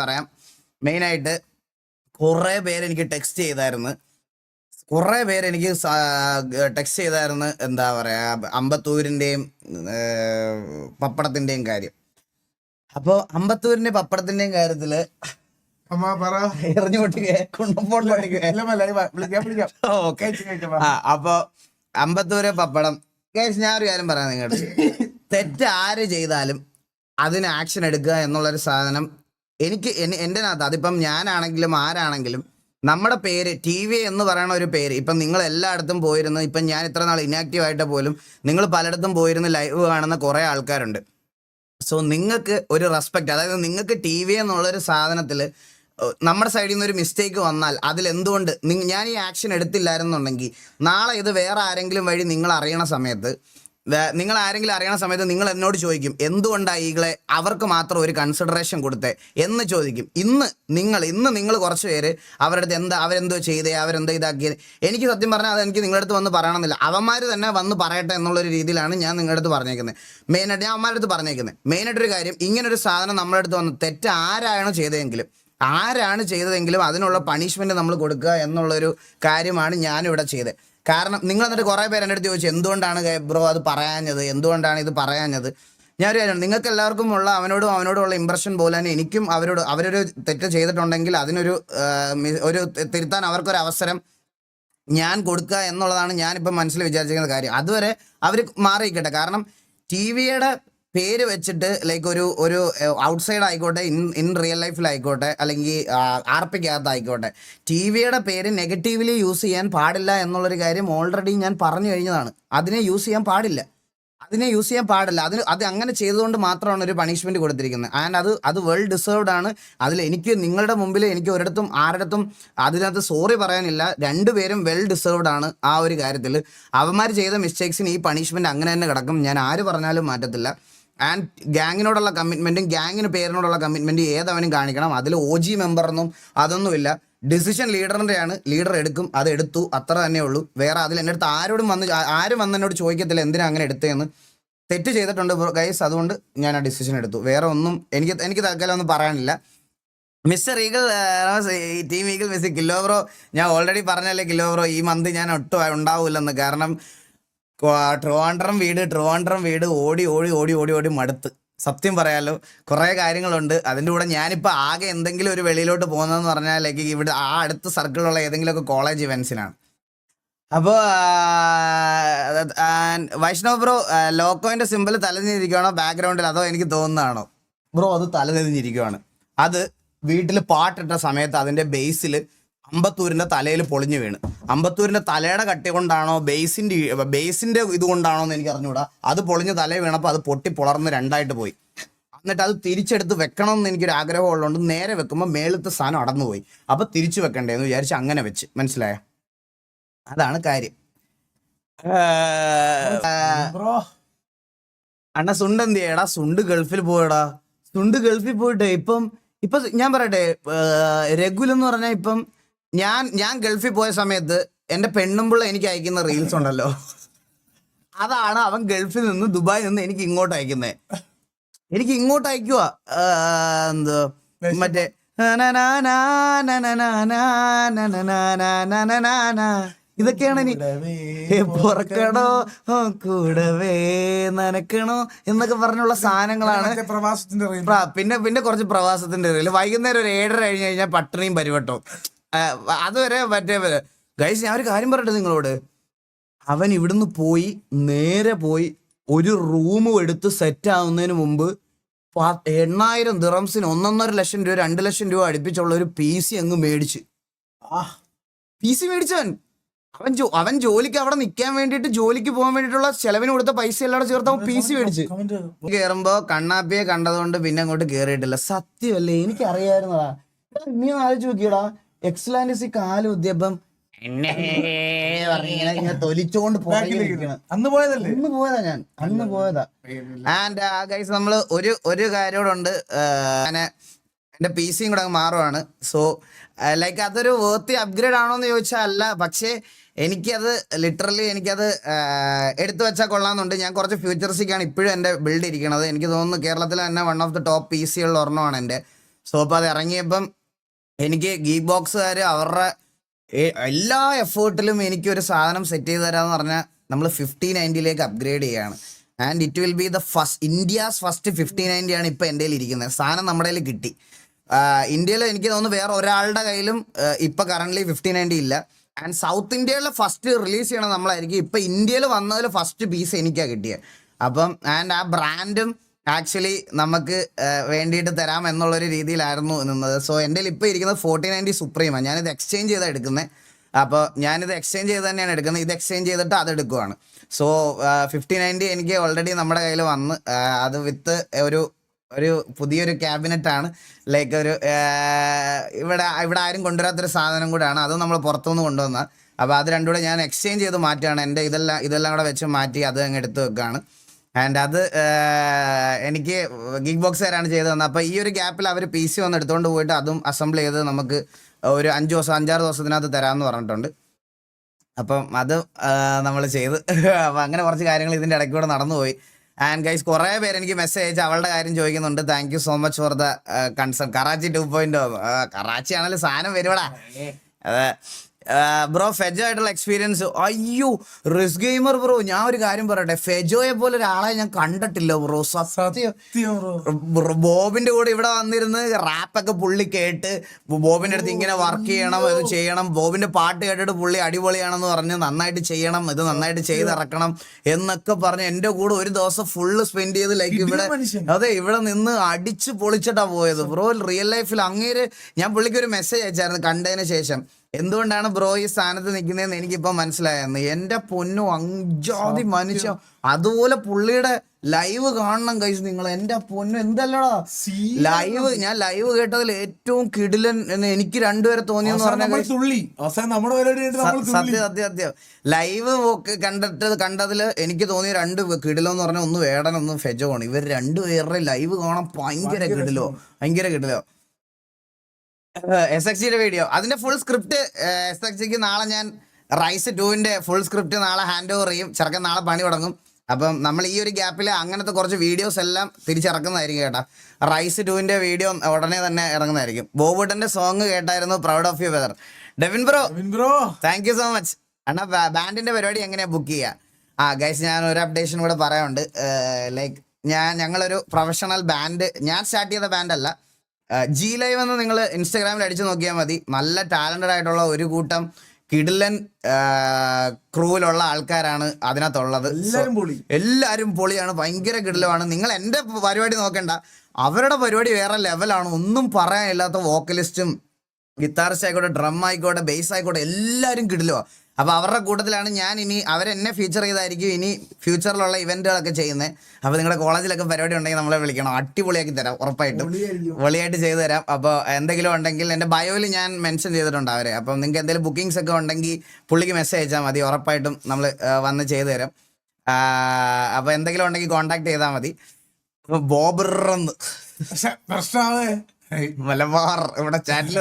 പറയാം. മെയിനായിട്ട് കുറേ പേര് എനിക്ക് ടെക്സ്റ്റ് ചെയ്തായിരുന്നു. കുറേ പേര് എനിക്ക് ടെക്സ്റ്റ് ചെയ്തായിരുന്നു. എന്താ പറയുക അമ്പത്തൂരിന്റെയും പപ്പടത്തിന്റെയും കാര്യം. അപ്പോൾ അമ്പത്തൂരിന്റെ പപ്പടത്തിന്റെയും കാര്യത്തിൽ അപ്പൊ അമ്പത്തൂര് പപ്പടം. കേസ് ഞാൻ ഒരു കാര്യം പറയാം നിങ്ങളുടെ തെറ്റ് ആര് ചെയ്താലും അതിന് ആക്ഷൻ എടുക്കുക എന്നുള്ളൊരു സാധനം എനിക്ക് എൻ- എന്റെ അകത്ത് അതിപ്പം ഞാനാണെങ്കിലും ആരാണെങ്കിലും നമ്മുടെ പേര് ടി വി എന്ന് പറയുന്ന ഒരു പേര് ഇപ്പം നിങ്ങൾ എല്ലായിടത്തും പോയിരുന്നു ഇപ്പം ഞാൻ ഇത്ര നാൾ ഇനാക്റ്റീവ് ആയിട്ട് പോലും നിങ്ങൾ പലയിടത്തും പോയിരുന്ന് ലൈവ് കാണുന്ന കുറേ ആൾക്കാരുണ്ട്. സോ നിങ്ങൾക്ക് ഒരു റെസ്പെക്റ്റ് അതായത് നിങ്ങൾക്ക് ടി വി എന്നുള്ളൊരു സാധനത്തിൽ നമ്മുടെ സൈഡിൽ നിന്ന് ഒരു മിസ്റ്റേക്ക് വന്നാൽ അതിൽ എന്തുകൊണ്ട് ഞാൻ ഈ ആക്ഷൻ എടുത്തില്ലായിരുന്നുണ്ടെങ്കിൽ നാളെ ഇത് വേറെ ആരെങ്കിലും വഴി നിങ്ങൾ അറിയണ സമയത്ത് നിങ്ങൾ ആരെങ്കിലും അറിയണ സമയത്ത് നിങ്ങൾ എന്നോട് ചോദിക്കും എന്തുകൊണ്ടാണ് ഈകളെ അവർക്ക് മാത്രം ഒരു കൺസിഡറേഷൻ കൊടുത്തേ? എന്ന് ചോദിക്കും. ഇന്ന് നിങ്ങൾ ഇന്ന് നിങ്ങൾ കുറച്ച് പേര് അവരുടെ അടുത്ത് എന്താ അവരെന്തോ ചെയ്തേ അവരെന്തോ ഇതാക്കിയത് എനിക്ക് സത്യം പറഞ്ഞാൽ അത് എനിക്ക് നിങ്ങളുടെ അടുത്ത് വന്ന് പറയണമെന്നില്ല. അവന്മാർ തന്നെ വന്ന് പറയട്ടെ എന്നുള്ളൊരു രീതിയിലാണ് ഞാൻ നിങ്ങളുടെ അടുത്ത് പറഞ്ഞേക്കുന്നത്. മെയിനായിട്ട് ഞാൻ അവന്മാരുടെ അടുത്ത് പറഞ്ഞേക്കുന്നത്. മെയിനായിട്ടൊരു കാര്യം ഇങ്ങനൊരു സാധനം നമ്മുടെ അടുത്ത് വന്ന് തെറ്റ് ആരാണ് ചെയ്തതെങ്കിലും ആരാണ് ചെയ്തതെങ്കിലും അതിനുള്ള പണിഷ്മെന്റ് നമ്മൾ കൊടുക്കുക എന്നുള്ളൊരു കാര്യമാണ് ഞാനിവിടെ ചെയ്തത്. കാരണം നിങ്ങൾ എന്നിട്ട് കുറേ പേര് എന്റെ അടുത്ത് ചോദിച്ചു എന്തുകൊണ്ടാണ് ബ്രോ അത് പറയാഞ്ഞത്? എന്തുകൊണ്ടാണ് ഇത് പറയാഞ്ഞത്? ഞാൻ ഒരു കാര്യം നിങ്ങൾക്ക് എല്ലാവർക്കും ഉള്ള അവനോടും അവനോടും ഉള്ള ഇമ്പ്രഷൻ പോലെ തന്നെ എനിക്കും അവരോട് അവരൊരു തെറ്റ് ചെയ്തിട്ടുണ്ടെങ്കിൽ അതിനൊരു ഒരു തിരുത്താൻ അവർക്കൊരു അവസരം ഞാൻ കൊടുക്കുക എന്നുള്ളതാണ് ഞാനിപ്പം മനസ്സിൽ വിചാരിച്ചിരിക്കുന്ന കാര്യം. അതുവരെ അവർ മാറിയിക്കട്ടെ. കാരണം ടി വിയുടെ പേര് വെച്ചിട്ട് ലൈക്ക് ഒരു ഒരു ഔട്ട്സൈഡ് ആയിക്കോട്ടെ ഇൻ ഇൻ റിയൽ ലൈഫിലായിക്കോട്ടെ അല്ലെങ്കിൽ ആർ പിക്കകത്ത് ആയിക്കോട്ടെ ടി വിയുടെ പേര് നെഗറ്റീവ്ലി യൂസ് ചെയ്യാൻ പാടില്ല എന്നുള്ളൊരു കാര്യം ഓൾറെഡി ഞാൻ പറഞ്ഞു കഴിഞ്ഞതാണ്. അതിനെ യൂസ് ചെയ്യാൻ പാടില്ല. അതിനെ യൂസ് ചെയ്യാൻ പാടില്ല. അതിന് അത് അങ്ങനെ ചെയ്തുകൊണ്ട് മാത്രമാണ് ഒരു പണിഷ്മെന്റ് കൊടുത്തിരിക്കുന്നത്. ആൻഡ് അത് അത് വെൽ ഡിസേർവ്ഡ് ആണ്. അതിൽ എനിക്ക് നിങ്ങളുടെ മുമ്പിൽ എനിക്ക് ഒരിടത്തും ആരിടത്തും അതിനകത്ത് സോറി പറയാനില്ല. രണ്ടുപേരും വെൽ ഡിസേർവ്ഡ് ആണ് ആ ഒരു കാര്യത്തിൽ അവന്മാർ ചെയ്ത മിസ്റ്റേക്സിന് ഈ പണിഷ്മെന്റ് അങ്ങനെ തന്നെ കിടക്കും. ഞാൻ ആര് പറഞ്ഞാലും മാറ്റത്തില്ല. ആൻഡ് ഗ്യാങ്ങിനോടുള്ള കമ്മിറ്റ്മെന്റും ഗ്യാങ്ങിന് പേരിനോടുള്ള കമ്മിറ്റ്മെന്റ് ഏതവനും കാണിക്കണം. അതിൽ ഒ ജി മെമ്പറൊന്നും അതൊന്നുമില്ല. ഡിസിഷൻ ലീഡറിന്റെയാണ് ലീഡർ എടുക്കും അത് എടുത്തു അത്ര തന്നെ ഉള്ളൂ. വേറെ അതിൽ എന്റെ അടുത്ത് ആരോടും വന്ന് ആരും വന്ന് എന്നോട് ചോദിക്കത്തില്ല എന്തിനാ അങ്ങനെ എടുത്തതെന്ന് തെറ്റ് ചെയ്തിട്ടുണ്ട് ഗൈസ് അതുകൊണ്ട് ഞാൻ ആ ഡിസിഷൻ എടുത്തു. വേറെ ഒന്നും എനിക്ക് എനിക്ക് തൽക്കാലം ഒന്നും പറയാനില്ല. Mister Eagle team Eagle miss kilo bro ഞാൻ ഓൾറെഡി പറഞ്ഞല്ലേ കില്ലോ ബ്രോ ഈ മന്ത് ഞാൻ ഒട്ടും ഉണ്ടാവില്ലെന്ന്. കാരണം ട്രിവാൻഡ്രം വീട് ട്രിവാൻഡ്രം വീട് ഓടി ഓടി ഓടി ഓടി ഓടി മടുത്ത്. സത്യം പറയാലോ കുറേ കാര്യങ്ങളുണ്ട്. അതിന്റെ കൂടെ ഞാനിപ്പോൾ ആകെ എന്തെങ്കിലും ഒരു വെളിയിലോട്ട് പോകുന്നതെന്ന് പറഞ്ഞാൽ ലൈക്ക് ഇവിടെ ആ അടുത്ത സർക്കിളിലുള്ള ഏതെങ്കിലുമൊക്കെ കോളേജ് ഇവൻസിനാണ് അപ്പോൾ വൈഷ്ണവ് ബ്രോ ലോക്കോയിന്റെ സിമ്പിൾ തലതിരിക്കുകയാണോ ബാക്ക്ഗ്രൗണ്ടിൽ അതോ എനിക്ക് തോന്നുന്നതാണോ? ബ്രോ അത് തലതിരിഞ്ഞിരിക്കുകയാണ് അത് വീട്ടിൽ പാട്ടിട്ട സമയത്ത് അതിന്റെ ബേസിൽ അമ്പത്തൂരിന്റെ തലയിൽ പൊളിഞ്ഞു വീണ്. അമ്പത്തൂരിന്റെ തലയുടെ കട്ടി കൊണ്ടാണോ ബേസിന്റെ ബേസിന്റെ ഇതുകൊണ്ടാണോ എന്ന് എനിക്ക് അറിഞ്ഞുകൂടാ അത് പൊളിഞ്ഞ് തല വീണപ്പോൾ അത് പൊട്ടി പുളർന്ന് രണ്ടായിട്ട് പോയി. എന്നിട്ട് അത് തിരിച്ചെടുത്ത് വെക്കണം എന്ന് എനിക്കൊരു ആഗ്രഹം ഉള്ളതുകൊണ്ട് നേരെ വെക്കുമ്പോൾ മേളത്തെ സാധനം അടന്നുപോയി. അപ്പോൾ തിരിച്ചു വെക്കണ്ടേന്ന് വിചാരിച്ച് അങ്ങനെ വെച്ച്. മനസ്സിലായോ? അതാണ് കാര്യം. അണ്ണ സുണ്ട് എന്ത് ചെയ്യടാ? സുണ്ട് ഗൾഫിൽ പോയടാ. സുണ്ട് ഗൾഫിൽ പോയിട്ട് ഇപ്പം ഇപ്പൊ ഞാൻ പറയട്ടെ രഘുൽ എന്ന് പറഞ്ഞാൽ ഇപ്പം ഞാൻ ഞാൻ ഗൾഫിൽ പോയ സമയത്ത് എന്റെ പെണ്ണുമ്പിള്ള എനിക്ക് അയക്കുന്ന റീൽസ് ഉണ്ടല്ലോ. അതാണ് അവൻ ഗൾഫിൽ നിന്ന് ദുബായിൽ നിന്ന് എനിക്ക് ഇങ്ങോട്ട് അയക്കുന്നത് എനിക്ക് ഇങ്ങോട്ട് അയക്കുക എന്തോ മറ്റേ. ഇതൊക്കെയാണ് ഇനി പുറക്കണോ കൂടവേ നനക്കണോ എന്നൊക്കെ പറഞ്ഞുള്ള സാധനങ്ങളാണ് പ്രവാസത്തിന്റെ പിന്നെ പിന്നെ കുറച്ച് പ്രവാസത്തിന്റെ വൈകുന്നേരം ഒരു ഏഴര കഴിഞ്ഞ് കഴിഞ്ഞാൽ പട്ടിണിയും പരിവട്ടോ ആ, അതുവരെ മറ്റേ ഗൈസ് ഞാൻ ഒരു കാര്യം പറയട്ടെ നിങ്ങളോട്? അവൻ ഇവിടുന്ന് പോയി നേരെ പോയി ഒരു റൂം എടുത്ത് സെറ്റ് ആവുന്നതിന് മുമ്പ് എണ്ണായിരം ദിറംസിന് ഒന്നൊന്നര ലക്ഷം രൂപ രണ്ട് ലക്ഷം രൂപ അടുപ്പിച്ചുള്ള ഒരു പി സി അങ്ങ് മേടിച്ച്. ആ പി സി മേടിച്ചവൻ. അവൻ ജോ അവൻ ജോലിക്ക് അവിടെ നിൽക്കാൻ വേണ്ടിയിട്ട് ജോലിക്ക് പോകാൻ വേണ്ടിയിട്ടുള്ള ചെലവിന് കൊടുത്ത പൈസ എല്ലാവരും ചേർത്ത് അവൻ പി സി മേടിച്ച്. കയറുമ്പോ കേറുമ്പോ കണ്ണാപ്പിയെ കണ്ടതുകൊണ്ട് പിന്നെ അങ്ങോട്ട് കയറിയിട്ടില്ല സത്യമല്ലേ എനിക്ക് അറിയായിരുന്നതാ എടാ, നീ ആലോചിച്ച് നോക്കിയടാ. എക്സലാൻഡസി കാൽ ഉദ്യപ്പം എന്നെ ഇങ്ങനെ തൊലിച്ചോണ്ട് അന്ന് പോയതല്ലേ? അന്ന് പോയതാ ഞാൻ. അന്ന് പോയതാ. ആൻഡ് ഗൈസ് നമ്മൾ ഒരു ഒരു കാര്യോടുണ്ട് എന്റെ പി സിയും കൂടെ അങ്ങ് മാറുവാണ്. സോ ലൈക്ക് അതൊരു വേർത്തി അപ്ഗ്രേഡ് ആണോ എന്ന് ചോദിച്ചാൽ അല്ല. പക്ഷേ എനിക്കത് ലിറ്ററലി എനിക്കത് എടുത്തു വെച്ചാൽ കൊള്ളാമെന്നുണ്ട്. ഞാൻ കുറച്ച് ഫ്യൂച്ചറിസ്റ്റിക്കാണ് ഇപ്പോഴും എന്റെ ബിൽഡ് ഇരിക്കുന്നത് എനിക്ക് തോന്നുന്നു കേരളത്തിൽ തന്നെ വൺ ഓഫ് ദി ടോപ്പ് പി സികളിൽ ഒരെണ്ണമാണ് എന്റെ സോ അപ്പോൾ അത് ഇറങ്ങിയപ്പം എനിക്ക് ഗീ ബോക്സുകാർ അവരുടെ എല്ലാ എഫേർട്ടിലും എനിക്ക് ഒരു സാധനം സെറ്റ് ചെയ്ത് തരാമെന്ന് പറഞ്ഞാൽ നമ്മൾ ഫിഫ്റ്റി നയന്റിയിലേക്ക് അപ്ഗ്രേഡ് ചെയ്യുകയാണ് and it will be the first India's first fifty ninety ആണ് ഇപ്പോൾ എന്റെ ഇരിക്കുന്നത് സാധനം നമ്മുടെ കയ്യിൽ കിട്ടി. ഇന്ത്യയിൽ എനിക്ക് തോന്നുന്നു വേറെ ഒരാളുടെ കയ്യിലും ഇപ്പോൾ കറന്റ്ലി ഫിഫ്റ്റി നയന്റി ഇല്ല. ആൻഡ് സൗത്ത് ഇന്ത്യയിൽ ഫസ്റ്റ് റിലീസ് ചെയ്യണം നമ്മളായിരിക്കും. ഇപ്പോൾ ഇന്ത്യയിൽ വന്നതിൽ ഫസ്റ്റ് പീസ് എനിക്കാണ് കിട്ടിയത്. അപ്പം ആൻഡ് ആ ബ്രാൻഡും ആക്ച്വലി നമുക്ക് വേണ്ടിയിട്ട് തരാം എന്നുള്ളൊരു രീതിയിലായിരുന്നു നിന്നത്. സോ എന്റെ ഇപ്പോൾ ഇരിക്കുന്നത് ഫോർട്ടി നയന്റി സുപ്രീമാണ് ഞാനിത് എക്സ്ചേഞ്ച് ചെയ്താണ് എടുക്കുന്നത് അപ്പോൾ ഞാനിത് എക്സ്ചേഞ്ച് ചെയ്ത് തന്നെയാണ് എടുക്കുന്നത് ഇത് എക്സ്ചേഞ്ച് ചെയ്തിട്ട് അത് എടുക്കുവാണ്. സോ ഫിഫ്റ്റി നയന്റി എനിക്ക് ഓൾറെഡി നമ്മുടെ കയ്യിൽ വന്ന് അത് വിത്ത് ഒരു ഒരു പുതിയൊരു ക്യാബിനറ്റ് ആണ്. ലൈക്ക് ഒരു ഇവിടെ ഇവിടെ ആരും കൊണ്ടുവരാത്തൊരു സാധനം കൂടെയാണ്. അത് നമ്മൾ പുറത്തുനിന്ന് കൊണ്ടുവന്ന അപ്പോൾ അത് രണ്ടും കൂടെ ഞാൻ എക്സ്ചേഞ്ച് ചെയ്ത് മാറ്റുകയാണ്. എന്റെ ഇതെല്ലാം ഇതെല്ലാം കൂടെ വെച്ച് മാറ്റി അത് അങ്ങ് എടുത്ത് വെക്കുകയാണ്. ആൻഡ് അത് എനിക്ക് ഗിഗ് ബോക്സുകാരാണ് ചെയ്തു തന്നത്. അപ്പോൾ ഈ ഒരു ഗ്യാപ്പിൽ അവർ പി സി വന്ന് എടുത്തുകൊണ്ട് പോയിട്ട് അതും അസംബിൾ ചെയ്ത് നമുക്ക് ഒരു അഞ്ച് ദിവസം അഞ്ചാറ് ദിവസത്തിനകത്ത് തരാമെന്ന് പറഞ്ഞിട്ടുണ്ട്. അപ്പം അത് നമ്മൾ ചെയ്ത്. അപ്പം അങ്ങനെ കുറച്ച് കാര്യങ്ങൾ ഇതിന്റെ ഇടയ്ക്ക് കൂടെ നടന്നുപോയി. ആൻഡ് ഗൈസ് കുറേ പേര് എനിക്ക് മെസ്സേജ് അയച്ച് അവളുടെ കാര്യം ചോദിക്കുന്നുണ്ട്. Thank you so much for the concern Karachi two point Karachi ആണെങ്കിലും സാധനം വരുവടാ. അതെ. ബ്രോ ഫെജോ ആയിട്ടുള്ള എക്സ്പീരിയൻസ് അയ്യോ റിസ് ഗെയിമർ ബ്രോ ഞാൻ ഒരു കാര്യം പറയട്ടെ. ഫെജോയെ പോലെ ഒരാളെ ഞാൻ കണ്ടിട്ടില്ല ബ്രോ. സത്യം. ബോബിന്റെ കൂടെ ഇവിടെ വന്നിരുന്ന് റാപ്പൊക്കെ പുള്ളി കേട്ട് ബോബിന്റെ അടുത്ത് ഇങ്ങനെ വർക്ക് ചെയ്യണം ഇത് ചെയ്യണം ബോബിന്റെ പാട്ട് കേട്ടിട്ട് പുള്ളി അടിപൊളിയാണെന്ന് പറഞ്ഞ് നന്നായിട്ട് ചെയ്യണം ഇത് നന്നായിട്ട് ചെയ്തിറക്കണം എന്നൊക്കെ പറഞ്ഞ് എന്റെ കൂടെ ഒരു ദിവസം ഫുള്ള് സ്പെൻഡ് ചെയ്ത് ലൈക്ക് ഇവിടെ. അതെ ഇവിടെ നിന്ന് അടിച്ച് പൊളിച്ചിട്ടാ പോയത്. ബ്രോ റിയൽ ലൈഫിൽ അങ്ങേര് ഞാൻ പുള്ളിക്ക് ഒരു മെസ്സേജ് അയച്ചായിരുന്നു കണ്ടതിന് ശേഷം. എന്തുകൊണ്ടാണ് ബ്രോ ഈ സ്ഥാനത്ത് നിൽക്കുന്നതെന്ന് എനിക്കിപ്പോ മനസ്സിലായെന്ന്? എന്റെ പൊന്നു അഞ്ചാതി മനുഷ്യ അതുപോലെ പുള്ളിയുടെ ലൈവ് കാണണം കഴിച്ചു നിങ്ങൾ. എന്റെ പൊന്നു എന്തല്ലടാ? ലൈവ് ഞാൻ ലൈവ് കേട്ടതിൽ ഏറ്റവും കിടിലൻ എന്ന് എനിക്ക് രണ്ടുപേരെ തോന്നിയെന്ന് പറഞ്ഞാൽ സത്യം സത്യം സത്യം. ലൈവ് കണ്ടിട്ട് കണ്ടതിൽ എനിക്ക് തോന്നിയ രണ്ട് കിടിലോ എന്ന് പറഞ്ഞാൽ ഒന്ന് വേടനൊന്ന് ഒന്ന് ഫെജോ ആണ് ഇവർ രണ്ടുപേരുടെ ലൈവ് കാണാൻ ഭയങ്കര കിടിലോ. ഭയങ്കര കിടിലോ. എസ് എക്സ് ജിയുടെ വീഡിയോ അതിന്റെ ഫുൾ സ്ക്രിപ്റ്റ് എസ് എക്സ് ജിക്ക് നാളെ ഞാൻ റൈസ് ടുവിന്റെ ഫുൾ സ്ക്രിപ്റ്റ് നാളെ ഹാൻഡ് ഓവർ ചെയ്യും. ചെറുക്കൻ നാളെ പണി തുടങ്ങും. അപ്പം നമ്മൾ ഈ ഒരു ഗ്യാപ്പിൽ അങ്ങനത്തെ കുറച്ച് വീഡിയോസ് എല്ലാം തിരിച്ചിറക്കുന്നതായിരിക്കും കേട്ടോ. റൈസ് ടുവിന്റെ വീഡിയോ ഉടനെ തന്നെ ഇറങ്ങുന്നതായിരിക്കും. ബോബുട്ടന്റെ സോങ് കേട്ടായിരുന്നു proud of you whether Devin bro Devin bro thank you so much അണ്ണാ ബാൻഡിന്റെ പരിപാടി എങ്ങനെയാ ബുക്ക് ചെയ്യുക ആ ഗൈസ് ഞാൻ ഒരു അപ്ഡേഷൻ കൂടെ പറയാനുണ്ട്. ലൈക്ക് ഞാൻ ഞങ്ങളൊരു പ്രൊഫഷണൽ ബാൻഡ് ഞാൻ സ്റ്റാർട്ട് ചെയ്ത ബാൻഡല്ല ജി ലൈവ് എന്ന് നിങ്ങൾ ഇൻസ്റ്റാഗ്രാമിൽ അടിച്ചു നോക്കിയാൽ മതി. നല്ല ടാലന്റഡ് ആയിട്ടുള്ള ഒരു കൂട്ടം കിടിലൻ ക്രൂവിലുള്ള ആൾക്കാരാണ് അതിനകത്തുള്ളത്. എല്ലാവരും പൊളിയാണ്. ഭയങ്കര കിടിലമാണ്. നിങ്ങൾ എന്റെ പരിപാടി നോക്കണ്ട. അവരുടെ പരിപാടി വേറെ ലെവലാണ് ഒന്നും പറയാനില്ലാത്ത വോക്കലിസ്റ്റും ഗിത്താറിസ്റ്റ് ആയിക്കോട്ടെ ഡ്രം ആയിക്കോട്ടെ ബേസ് ആയിക്കോട്ടെ എല്ലാവരും കിടിലോ അപ്പൊ അവരുടെ കൂട്ടത്തിലാണ് ഞാൻ ഇനി അവരെന്നെ ഫീച്ചർ ചെയ്തായിരിക്കും ഇനി ഫ്യൂച്ചറിലുള്ള ഇവന്റുകളൊക്കെ ചെയ്യുന്നത്. അപ്പോൾ നിങ്ങളുടെ കോളേജിലൊക്കെ പരിപാടി ഉണ്ടെങ്കിൽ നമ്മളെ വിളിക്കണം. അടിപൊളിയാക്കി തരാം ഉറപ്പായിട്ടും. വെളിയായിട്ട് പൊളിയായിട്ട് ചെയ്തു തരാം. അപ്പോൾ എന്തെങ്കിലും ഉണ്ടെങ്കിൽ എന്റെ ബയോയിൽ ഞാൻ മെൻഷൻ ചെയ്തിട്ടുണ്ട് അവരെ. അപ്പം നിങ്ങൾക്ക് എന്തെങ്കിലും ബുക്കിംഗ്സ് ഒക്കെ ഉണ്ടെങ്കിൽ പുള്ളിക്ക് മെസ്സേജ് അയച്ചാൽ മതി. ഉറപ്പായിട്ടും നമ്മൾ വന്ന് ചെയ്തു തരാം. അപ്പോൾ എന്തെങ്കിലും ഉണ്ടെങ്കിൽ കോൺടാക്ട് ചെയ്താൽ മതി. അപ്പൊ പ്രശ്നമാണ് മലബാർ ഇവിടെ ചാറ്റിൽ